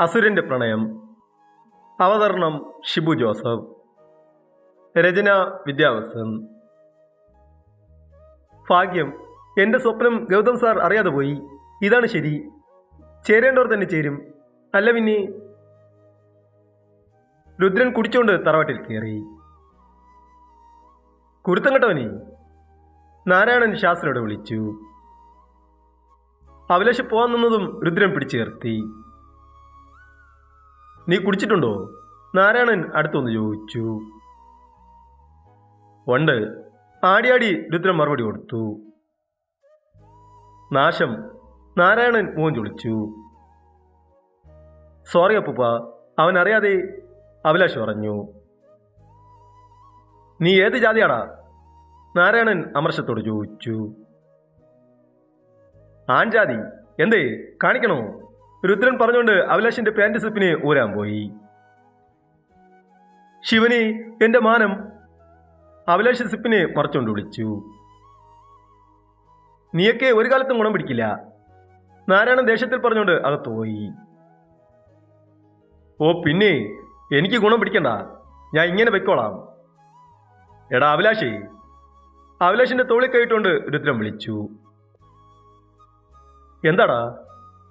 അസുരന്റെ പ്രണയം. അവതരണം ഷിബു ജോസഫ്. രചന വിദ്യാവസൻ. ഭാഗ്യം. എന്റെ സ്വപ്നം ഗൗതം സാർ അറിയാതെ പോയി. ഇതാണ് ശരി. ചേരേണ്ടവർ തന്നെ ചേരും. അല്ല പിന്നെ രുദ്രൻ കുടിച്ചോണ്ട് തറവാട്ടിൽ കയറി. കുരുത്തം നാരായണൻ ശാസ്ത്രയോട് വിളിച്ചു. അഭിലാഷ് പോകാൻ നിന്നതും രുദ്രൻ പിടിച്ചു നിർത്തി നീ കുടിച്ചിട്ടുണ്ടോ? നാരായണൻ അടുത്തൊന്ന് ചോദിച്ചു. ഉണ്ട് ആടിയാടി രുദ്രൻ മറുപടി കൊടുത്തു. നാശം നാരായണൻ മോൻ ചൊളിച്ചു. സോറി അപ്പൂപ്പ അവൻ അറിയാതെ അഭിലാഷ് പറഞ്ഞു. നീ ഏത് ജാതിയാടാ? നാരായണൻ അമർഷത്തോട് ചോദിച്ചു. ആൺജാതി എന്തേ കാണിക്കണോ? രുദ്രൻ പറഞ്ഞുകൊണ്ട് അഭിലാഷിന്റെ പാന്റ് സിപ്പിന് ഊരാൻ പോയി. ശിവനി എന്റെ മാനം അഭിലാഷ് സിപ്പിനെ മറച്ചുകൊണ്ട് വിളിച്ചു. നീയൊക്കെ ഒരു കാലത്തും ഗുണം പിടിക്കില്ല. നാരായണൻ ദേശത്തിൽ പറഞ്ഞുകൊണ്ട് അകത്ത് പോയി. ഓ പിന്നെ എനിക്ക് ഗുണം പിടിക്കണ്ട. ഞാൻ ഇങ്ങനെ വെക്കോളാം എടാ അഭിലാഷേ. അഭിലാഷിന്റെ തോളിൽ കൈയിട്ടുകൊണ്ട് രുദ്രൻ വിളിച്ചു. എന്താടാ?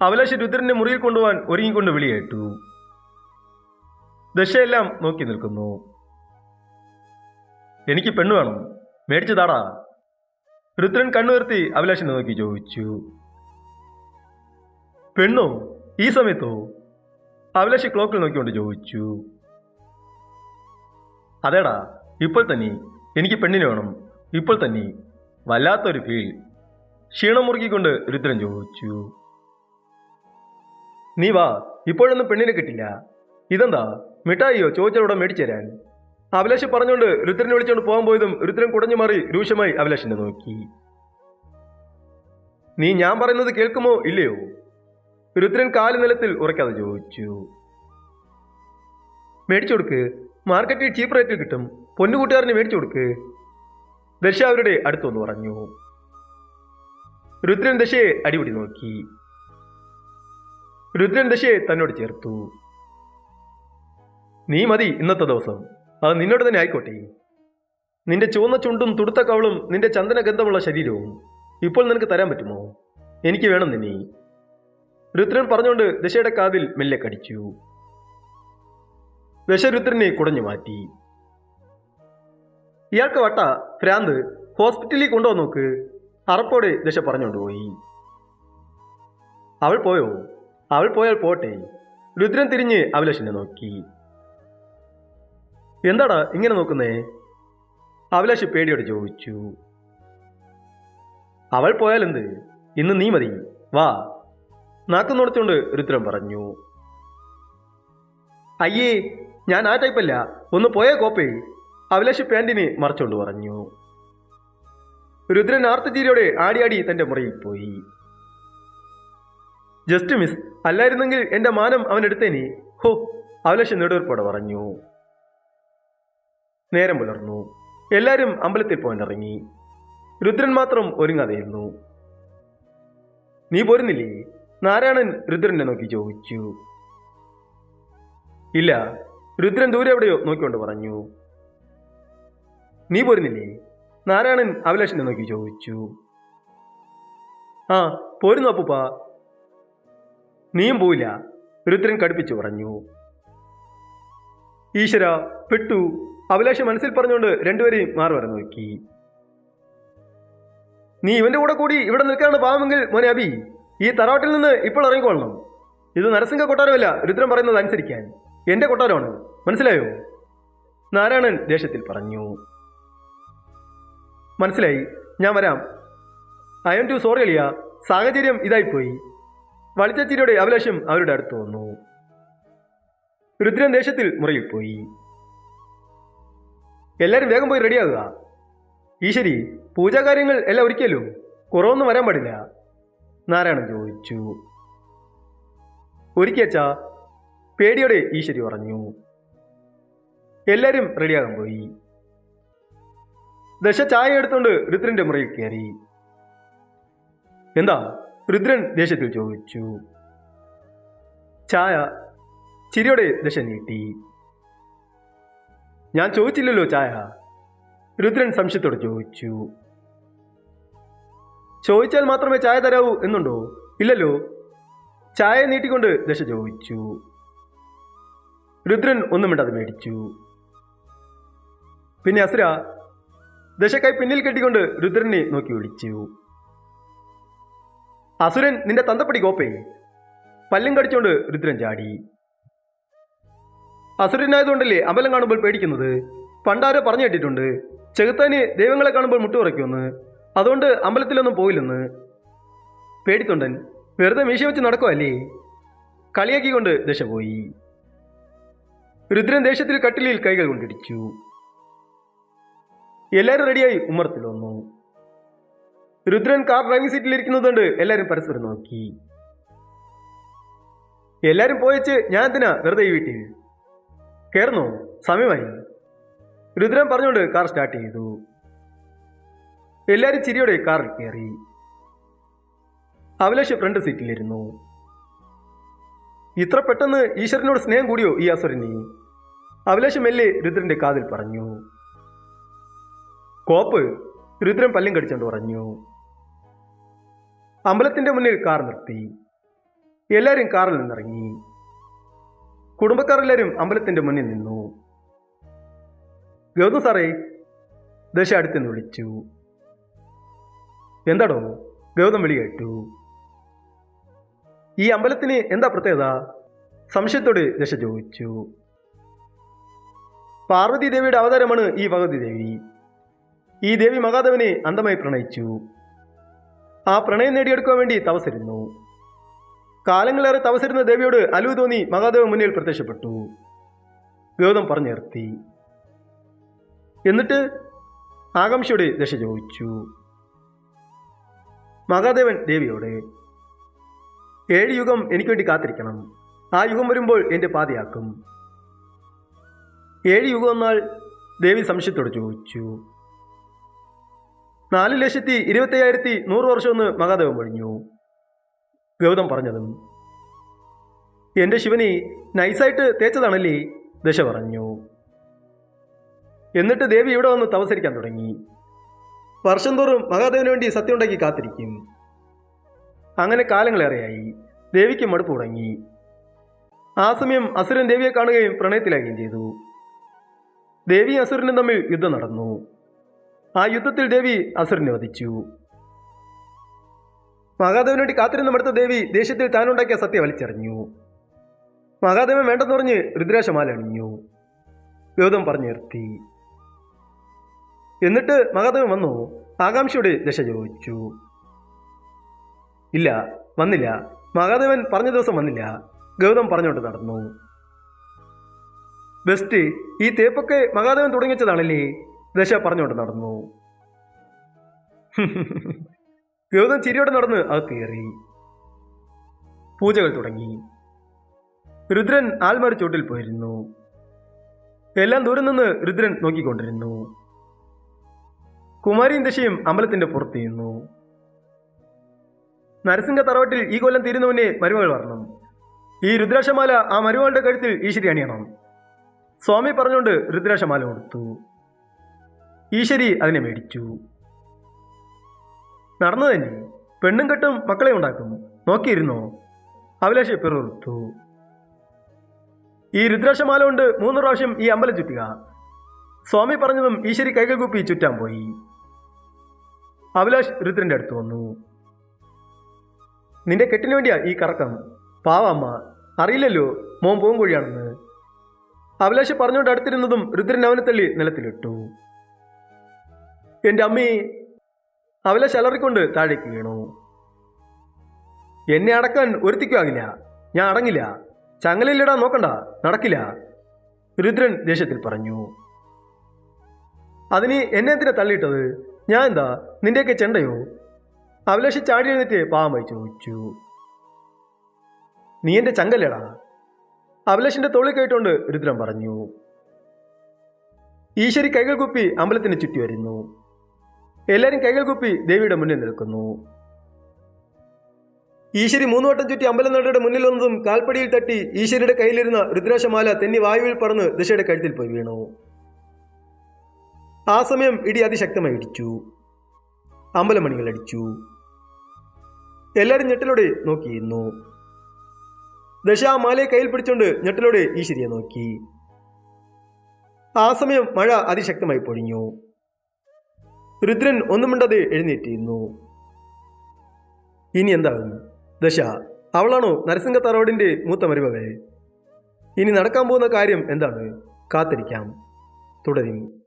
അഭിലാഷ് രുദ്രന്റെ മുറിയിൽ കൊണ്ടുപോകാൻ ഒരുങ്ങിക്കൊണ്ട് വിളിയേറ്റു ദശയെല്ലാം നോക്കി നിൽക്കുന്നു. എനിക്ക് പെണ്ണ് വേണം. മേടിച്ചു താടാ രുദ്രൻ കണ്ണുയർത്തി അഭിലാഷിനെ നോക്കി ചോദിച്ചു. പെണ്ണോ? ഈ സമയത്തോ? അഭിലാഷ് ക്ലോക്കിൽ നോക്കിക്കൊണ്ട് ചോദിച്ചു. അതേടാ ഇപ്പോൾ തന്നെ എനിക്ക് പെണ്ണിനെ വേണം. ഇപ്പോൾ തന്നെ വല്ലാത്തൊരു ഫീൽ ക്ഷീണം മുറുക്കിക്കൊണ്ട് രുദ്രൻ ചോദിച്ചു. നീ വാ ഇപ്പോഴൊന്നും പെണ്ണിനെ കിട്ടില്ല. ഇതെന്താ? മിഠായിയോ ചോദിച്ചവിടെ മേടിച്ചു തരാൻ അഭിലാഷ് പറഞ്ഞുകൊണ്ട് രുദ്രനെ വിളിച്ചുകൊണ്ട് പോകാൻ പോയതും രുദ്രൻ കുടഞ്ഞു മാറി രൂക്ഷമായി അഭിലാഷിനെ നോക്കി. നീ ഞാൻ പറയുന്നത് കേൾക്കുമോ ഇല്ലയോ? രുദ്രൻ കാൽ നിലത്തിൽ ഉറക്കാതെ ചോദിച്ചു. മേടിച്ചു കൊടുക്ക്. മാർക്കറ്റിൽ ചീപ്പ് റേറ്റിൽ കിട്ടും. പൊന്നുകൂട്ടുകാരന് മേടിച്ചു കൊടുക്ക്. ദശ അവരുടെ അടുത്തൊന്ന് പറഞ്ഞു. രുദ്രൻ ദശയെ അടിപിടി നോക്കി. രുദ്രൻ ദശയെ തന്നോട് ചേർത്തു. നീ മതി ഇന്നത്തെ ദിവസം. അത് നിന്നോട് തന്നെ ആയിക്കോട്ടെ. നിന്റെ ചുവന്ന ചുണ്ടും തുടുത്ത കവളും നിന്റെ ചന്ദനഗന്ധമുള്ള ശരീരവും ഇപ്പോൾ നിനക്ക് തരാൻ പറ്റുമോ? എനിക്ക് വേണം നിന്നെ. രുദ്രൻ പറഞ്ഞുകൊണ്ട് ദശയുടെ കാതിൽ മെല്ലെ കടിച്ചു. ദശരുദ്രനെ കുടഞ്ഞു മാറ്റി. ഇയാൾക്ക് വട്ട ഭ്രാന്ത് ഹോസ്പിറ്റലിൽ കൊണ്ടുവന്ന് നോക്ക് അറപ്പോടെ ദശ പറഞ്ഞുകൊണ്ടുപോയി അവൾ പോയോ? അവൾ പോയാൽ പോട്ടെ. രുദ്രൻ തിരിഞ്ഞ് അഭിലാഷിനെ നോക്കി. എന്താടാ ഇങ്ങനെ നോക്കുന്നേ? അഭിലാഷ് പേടിയോടെ ചോദിച്ചു. അവൾ പോയാൽ എന്ത് ഇന്ന് നീ മതി. വാ. നാക്ക് നുണച്ചുകൊണ്ട് രുദ്രൻ പറഞ്ഞു. അയ്യേ ഞാൻ ആ ടൈപ്പല്ല ഒന്ന് പോയേ കോപ്പേ. അഭിലാഷ് പാന്റിന് മറച്ചുകൊണ്ട് പറഞ്ഞു. രുദ്രൻ ആർത്തചീരിയോടെ ആടിയാടി തന്റെ മുറിയിൽ പോയി. Just miss. അല്ലായിരുന്നെങ്കിൽ എന്റെ മാനം അവൻ എടുത്തേനി. ഹോ അവലക്ഷൻ നെടുവർപ്പോടെ പറഞ്ഞു. നേരം പുലർന്നു. എല്ലാവരും അമ്പലത്തിൽ പോകാനിറങ്ങി. രുദ്രൻ മാത്രം ഒരുങ്ങാതെയിരുന്നു. നീ പോരുന്നില്ലേ? നാരായണൻ രുദ്രനെ നോക്കി ചോദിച്ചു. ഇല്ല. രുദ്രൻ ദൂരെ എവിടെയോ നോക്കിക്കൊണ്ട് പറഞ്ഞു. നീ പോരുന്നില്ലേ? നാരായണൻ അഭിലാഷിനെ നോക്കി ചോദിച്ചു. ആ പോരുന്നു അപ്പൂപ്പ. നീയും പോയില്ല രുദ്രൻ കടുപ്പിച്ചു പറഞ്ഞു. ഈശ്വര പെട്ടു. അഭിലാഷ് മനസ്സിൽ പറഞ്ഞുകൊണ്ട് രണ്ടുപേരെയും മാറി വരെ നോക്കി. നീ ഇവന്റെ കൂടെ കൂടി ഇവിടെ നിൽക്കാനാണ് പാവമെങ്കിൽ മോനെ അബി ഈ തറവാട്ടിൽ നിന്ന് ഇപ്പോൾ ഇറങ്ങിക്കൊള്ളണം. ഇത് നരസിംഹ കൊട്ടാരമല്ല രുദ്രൻ പറയുന്നത് അനുസരിക്കാൻ. എന്റെ കൊട്ടാരമാണ്. മനസ്സിലായോ? നാരായണൻ ദേഷ്യത്തിൽ പറഞ്ഞു. മനസ്സിലായി. ഞാൻ വരാം. ഐ എം ടു സോറി അളിയ. സാഹചര്യം ഇതായിപ്പോയി. വളിച്ചച്ചിരിയുടെ അഭിലാഷം അവരുടെ അടുത്ത് വന്നു. രുദ്രൻ ദേശത്തിൽ മുറിയിൽ പോയി. എല്ലാവരും വേഗം പോയി റെഡിയാകുക ഈശ്വരി പൂജാകാര്യങ്ങൾ എല്ലാം ഒരിക്കലും കുറവൊന്നും വരാൻ പാടില്ല. നാരായണൻ ചോദിച്ചു. ഒരുക്കിയച്ചാ പേടിയോടെ ഈശ്വരി പറഞ്ഞു. എല്ലാവരും റെഡിയാകാൻ പോയി. ദശ ചായ എടുത്തുകൊണ്ട് രുദ്രന്റെ മുറിയിൽ കയറി എന്താ? രുദ്രൻ ദേഷ്യത്തിൽ ചോദിച്ചു. ചായ ചിരിയുടെ ദശ നീട്ടി ഞാൻ ചോദിച്ചില്ലല്ലോ ചായ. രുദ്രൻ സംശയത്തോടെ ചോദിച്ചു. ചോദിച്ചാൽ മാത്രമേ ചായ തരാവൂ എന്നുണ്ടോ? ഇല്ലല്ലോ. ചായ നീട്ടിക്കൊണ്ട് ദശ ചോദിച്ചു. രുദ്രൻ ഒന്നും മിണ്ടാതെ മേടിച്ചു. പിന്നെ അസുര ദശക്കായി പിന്നിൽ കെട്ടിക്കൊണ്ട് രുദ്രനെ നോക്കി വിളിച്ചു. അസുരൻ നിന്റെ തന്തപ്പടി കോപ്പേ പല്ലും കടിച്ചോണ്ട് രുദ്രൻ ചാടി. അസുരനായതുകൊണ്ടല്ലേ അമ്പലം കാണുമ്പോൾ പേടിക്കുന്നത്? പണ്ടാരോ പറഞ്ഞു കേട്ടിട്ടുണ്ട് ചെകുത്താന് ദൈവങ്ങളെ കാണുമ്പോൾ മുട്ടുപറയ്ക്കുമെന്ന്. അതുകൊണ്ട് അമ്പലത്തിലൊന്നും പോയില്ലെന്ന്. പേടിത്തൊണ്ടൻ വെറുതെ മീശ വെച്ച് നടക്കുമല്ലേ കളിയാക്കിക്കൊണ്ട് ദശ പോയി. രുദ്രൻ ദേശത്തിൽ കട്ടിലിൽ കൈകൾ കൊണ്ടിടിച്ചു. എല്ലാവരും റെഡിയായി ഉമ്മറത്തിൽ വന്നു. രുദ്രൻ കാർ ഡ്രൈവിംഗ് സീറ്റിൽ ഇരിക്കുന്നതുകൊണ്ട് എല്ലാവരും പരസ്പരം നോക്കി. എല്ലാവരും പോയച്ച് ഞാൻ എന്തിനാ വെറുതെ ഈ വീട്ടിൽ? കയറുന്നോ സമയമായി. രുദ്രൻ പറഞ്ഞുകൊണ്ട് കാർ സ്റ്റാർട്ട് ചെയ്തു. എല്ലാരും ചിരിയോടെ കാറിൽ കയറി അഭിലാഷ് ഫ്രണ്ട് സീറ്റിലിരുന്നു. ഇത്ര പെട്ടെന്ന് ഈശ്വരനോട് സ്നേഹം കൂടിയോ ഈ അസുരന്? അഭിലാഷ് മെല്ലെ രുദ്രന്റെ കാതിൽ പറഞ്ഞു. കോപ്പ്. രുദ്രൻ പല്ലും കടിച്ചുകൊണ്ട് പറഞ്ഞു. അമ്പലത്തിന്റെ മുന്നിൽ കാർ നിർത്തി. എല്ലാവരും കാറിൽ നിന്നിറങ്ങി. കുടുംബക്കാർ എല്ലാവരും അമ്പലത്തിന്റെ മുന്നിൽ നിന്നു. ഗൗതം സാറേ ദശ അടുത്തുനിന്ന് വിളിച്ചു. എന്താടോ? ഗൗതം വിളി കേട്ടു. ഈ അമ്പലത്തിന് എന്താ പ്രത്യേകത? സംശയത്തോട് ദശ ചോദിച്ചു. പാർവതി ദേവിയുടെ അവതാരമാണ് ഈ ഭഗവതി ദേവി. ഈ ദേവി മഹാദേവനെ അന്തമായി പ്രണയിച്ചു. ആ പ്രണയം നേടിയെടുക്കുവാൻ വേണ്ടി തവസരുന്നു കാലങ്ങളേറെ തവസരുന്ന ദേവിയോട് അലു തോന്നി മഹാദേവൻ മുന്നിൽ പ്രത്യക്ഷപ്പെട്ടു. ഗൗതം പറഞ്ഞു നിർത്തി എന്നിട്ട് ആകാംക്ഷയോട് ദശ ചോദിച്ചു. മഹാദേവൻ ദേവിയോട് ഏഴ് യുഗം എനിക്ക് വേണ്ടി കാത്തിരിക്കണം. ആ യുഗം വരുമ്പോൾ എന്റെ പാതയാക്കും. ഏഴ് യുഗം എന്നാൽ ദേവി സംശയത്തോട് ചോദിച്ചു. നാല് ലക്ഷത്തി ഇരുപത്തയ്യായിരത്തി നൂറ് വർഷമെന്ന് മഹാദേവൻ പറഞ്ഞു. ഗൗതം പറഞ്ഞതും എന്റെ ശിവനെ നൈസായിട്ട് തേച്ചതാണല്ലേ? ദശ പറഞ്ഞു. എന്നിട്ട് ദേവി ഇവിടെ വന്ന് തപസരിക്കാൻ തുടങ്ങി. വർഷം തോറും മഹാദേവന് വേണ്ടി സത്യം ഉണ്ടാക്കി കാത്തിരിക്കും. അങ്ങനെ കാലങ്ങളേറെയായി. ദേവിക്ക് മടുപ്പ് തുടങ്ങി. ആ സമയം അസുരൻ ദേവിയെ കാണുകയും പ്രണയത്തിലാകുകയും ചെയ്തു. ദേവിയും അസുരനും തമ്മിൽ യുദ്ധം നടന്നു. ആ യുദ്ധത്തിൽ ദേവി അസുരനെ വധിച്ചു. മഹാദേവന് വേണ്ടി കാത്തിരുന്ന് മടുത്ത ദേവി ദേഷ്യത്തിൽ താനുണ്ടാക്കിയ സത്യം വലിച്ചെറിഞ്ഞു. മഹാദേവൻ വേണ്ടെന്ന് പറഞ്ഞ് രുദ്രാശമാല അണിഞ്ഞു. ഗൗതം പറഞ്ഞു നിർത്തി. എന്നിട്ട് മഹാദേവൻ വന്നു. ആകാംക്ഷയുടെ ദശ ചോദിച്ചു. ഇല്ല വന്നില്ല. മഹാദേവൻ പറഞ്ഞ ദിവസം വന്നില്ല. ഗൗതം പറഞ്ഞുകൊണ്ട് നടന്നു. ബെസ്റ്റ് ഈ തേപ്പൊക്കെ മഹാദേവൻ തുടങ്ങിച്ചതാണല്ലേ? ദശ പറഞ്ഞുകൊണ്ട് നടന്നു. ഗൗതം ചിരിയോടെ നടന്ന് അത് കയറി. പൂജകൾ തുടങ്ങി. രുദ്രൻ ആൽമര ചോട്ടിൽ പോയിരുന്നു. എല്ലാം ദൂരം നിന്ന് രുദ്രൻ നോക്കിക്കൊണ്ടിരുന്നു. കുമാരിയും ദശയും അമ്പലത്തിന്റെ പുറത്തിരുന്നു നരസിംഹ തറവട്ടിൽ ഈ കൊല്ലം തീരുന്നവനെ മരുമകൾ വരണം. ഈ രുദ്രാക്ഷമാല ആ മരുമകളുടെ കഴുത്തിൽ ഈശ്വരി അണിയണം. സ്വാമി പറഞ്ഞുകൊണ്ട് രുദ്രാക്ഷമാല കൊടുത്തു. ഈശ്വരി അതിനെ മേടിച്ചു. നടന്നു തന്നെ. പെണ്ണും കെട്ടും മക്കളെ ഉണ്ടാക്കും നോക്കിയിരുന്നോ? അഭിലാഷ് പിറുത്തു ഈ രുദ്രാക്ഷമാല കൊണ്ട് മൂന്ന് പ്രാവശ്യം ഈ അമ്പലം ചുറ്റുക. സ്വാമി പറഞ്ഞതും ഈശ്വരി കൈകൾ കൂപ്പി ചുറ്റാൻ പോയി. അഭിലാഷ് രുദ്രന്റെ അടുത്ത് വന്നു. നിന്റെ കെട്ടിന് വേണ്ടിയാ ഈ കറക്കം. പാവമ്മ അറിയില്ലല്ലോ മോൻ പൂങ്കോഴിയാണെന്ന് അഭിലാഷ് പറഞ്ഞുകൊണ്ട് അടുത്തിരുന്നതും രുദ്രൻ അവനെ തള്ളി നിലത്തിലിട്ടു. എന്റെ അമ്മേ അവലെ ശലറിക്കൊണ്ട് താഴേക്ക് വീണു. എന്നെ അടക്കാൻ ഒരുത്തിക്കും ആകില്ല. ഞാൻ അടങ്ങില്ല. ചങ്ങലയിലിടാൻ നോക്കണ്ട. നടക്കില്ല. രുദ്രൻ ദേഷ്യത്തിൽ പറഞ്ഞു. അതിന് എന്നെ എന്തിനാ തള്ളിയിട്ടത്? ഞാൻ എന്താ? നിന്റെയൊക്കെ ചെണ്ടയോ? അഭിലാഷ് ചാടി എഴുന്നേറ്റ് പാവമായി ചോദിച്ചു നീ എന്റെ ചങ്കല്ലേടാ അഭിലാഷിന്റെ തോളിൽ കേട്ടുകൊണ്ട് രുദ്രൻ പറഞ്ഞു. ഈശ്വരി കൈകൾ കുപ്പി അമ്പലത്തിന് ചുറ്റി വരുന്നു. എല്ലാവരും കൈകൾ കുപ്പി ദേവിയുടെ മുന്നിൽ നിൽക്കുന്നു. ഈശ്വരി മൂന്നുവട്ടം ചുറ്റി അമ്പലനടയുടെ മുന്നിൽ വന്നതും കാൽപ്പടിയിൽ തട്ടി ഈശ്വരിയുടെ കയ്യിലിരുന്ന രുദ്രാശമാല തെന്നി വായുവിൽ പറന്ന് ദിശയുടെ കഴുത്തിൽ പോയി വീണു. ആ സമയം ഇടി അതിശക്തമായി ഇടിച്ചു. അമ്പലമണികൾ അടിച്ചു. എല്ലാവരും ഞെട്ടലോടെ നോക്കിയിരുന്നു ദശ ആ മാലയെ കയ്യിൽ പിടിച്ചുകൊണ്ട് ഞെട്ടലോടെ ഈശ്വരിയെ നോക്കി. ആ സമയം മഴ അതിശക്തമായി പൊഴിഞ്ഞു. രുദ്രൻ ഒന്നും മിണ്ടാതെ എഴുന്നേറ്റിരുന്നു. ഇനി എന്താകും ദശ അവളാണോ നരസിംഹ തറവാടിന്റെ മൂത്ത മരുമകൾ ഇനി നടക്കാൻ പോകുന്ന കാര്യം എന്താണ്? കാത്തിരിക്കാം. തുടരും.